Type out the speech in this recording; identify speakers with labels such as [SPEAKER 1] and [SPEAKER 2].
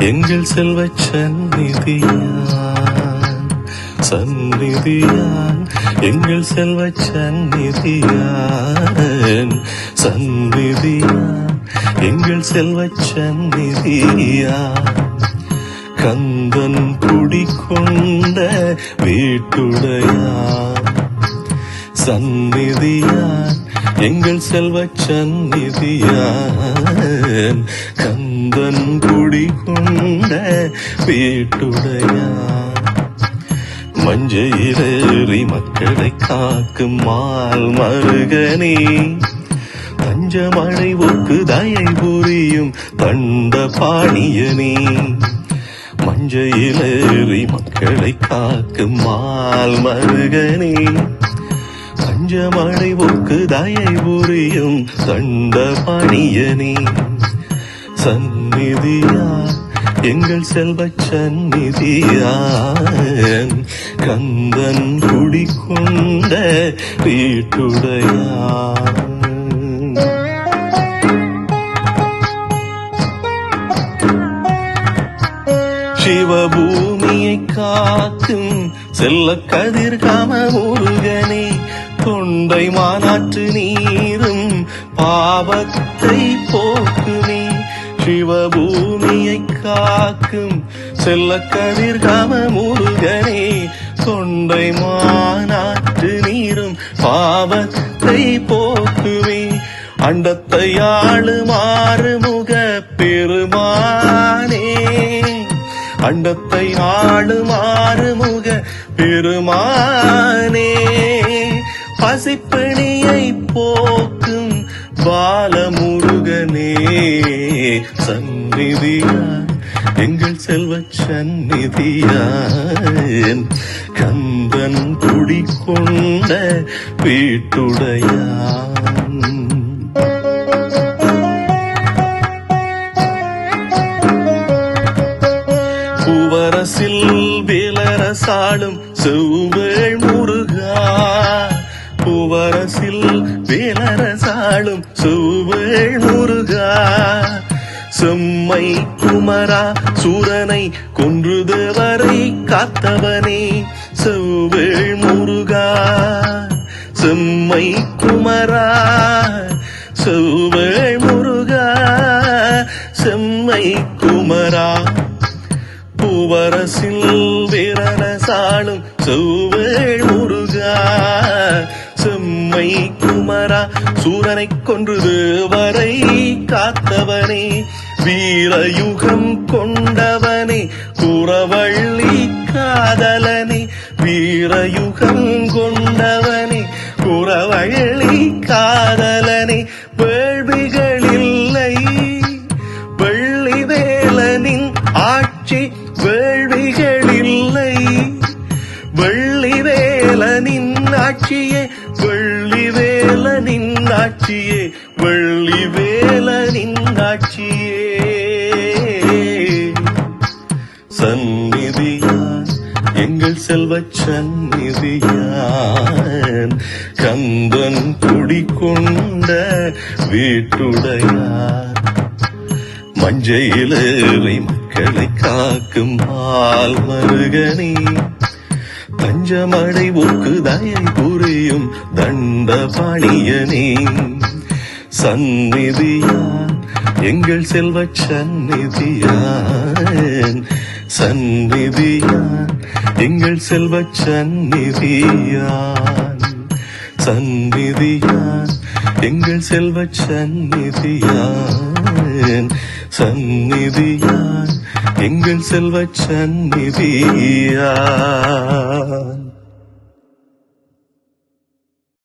[SPEAKER 1] எங்கள் செல்வ சந்நிதியான். சந்நிதியான் எங்கள் செல்வ சந்நிதியான். சந்நிதியான் எங்கள் செல்வ சந்நிதியான். கந்தன் குடிக்கொண்ட வீட்டுடையான். சந்நிதியான் எங்கள் செல்வ சந்நிதியான். கந்தன் குடிக்கொண்ட வீட்டுடையான் மஞ்சையிலேறி மக்களை காக்கும் மால் மருகனே தஞ்சமழை ஒக்கு தயை புரியும் தண்ட பாணியனே. மஞ்சையிலேறி மக்களை காக்கும் மால் மருகனே பஞ்சமழை ஒக்கு தயை புரியும் தண்ட பணியனே. சந்நிதியா எங்கள் செல்வ சந்நிதியான் கந்தன் குடிக்கொண்ட வீட்டுடையான் சிவபூமியை காக்கும் செல்ல கதிர்காம முருகனே தொண்டை மாநாட்டு நீரும் பாவத்தை போக்குமே. சிவபூமி காக்கும் செல்ல கதிர்காம முருகனே தொண்டை மாநாட்டு நீரும் பாவத்தை போக்குவே அண்டத்தை ஆளுமாறு முக பெருமானே அண்டத்தை ஆளுமாறு முக பெருமானே பசிப்பிணியை போக்கும் பாலமுருகனே சந்நிதியான் எங்கள் செல்வ சந்நிதியான் கந்தன் குடிக்கொண்ட வீட்டுடையான். பூவரசில் வேலரசாளும் செவ்வேள் முருகா. பூவரசில் வேலரசாளும் செவ்வேள் முருகா. செம்மை குமரா சூரனை கொன்றுதவரை காத்தவனே. செவ்வேள் முருகா செம்மை குமரா செவ்வேள் முருகா செம்மை குமரா. பூவரசில் வீரன சாளும் செவ்வேள் முருகா செம்மை குமரா சூரனை கொன்று வரை காத்தவனே. வீரயுகம் கொண்டவனே குறவள்ளி காதலனே. வீரயுகம் கொண்டவனே குறவள்ளி காதலனே. வேள்விகளில்லை வெள்ளி வேலனின் ஆட்சி வேள்விகளில்லை வெள்ளி வேலனின் ஆட்சியே வெள்ளி வேலனின் ஆட்சியே வெள்ளி சந்நிதியான் எங்கள் செல்வ சந்நிதியான் கந்தன் குடிக்கொண்ட வீட்டுடையார். மஞ்சையிலே மக்களை காக்கும் பால் மருகனே பஞ்சமடை ஒக்கு தயை புரியும் தண்ட பணியனே சந்நிதியான் எங்கள் செல்வ சந்நிதியான் சந்நிதியான் எங்கள் செல்வ சந்நிதியான். சந்நிதியான் எங்கள் செல்வ சந்நிதியான். சந்நிதியான் எங்கள் செல்வ சந்நிதியான்.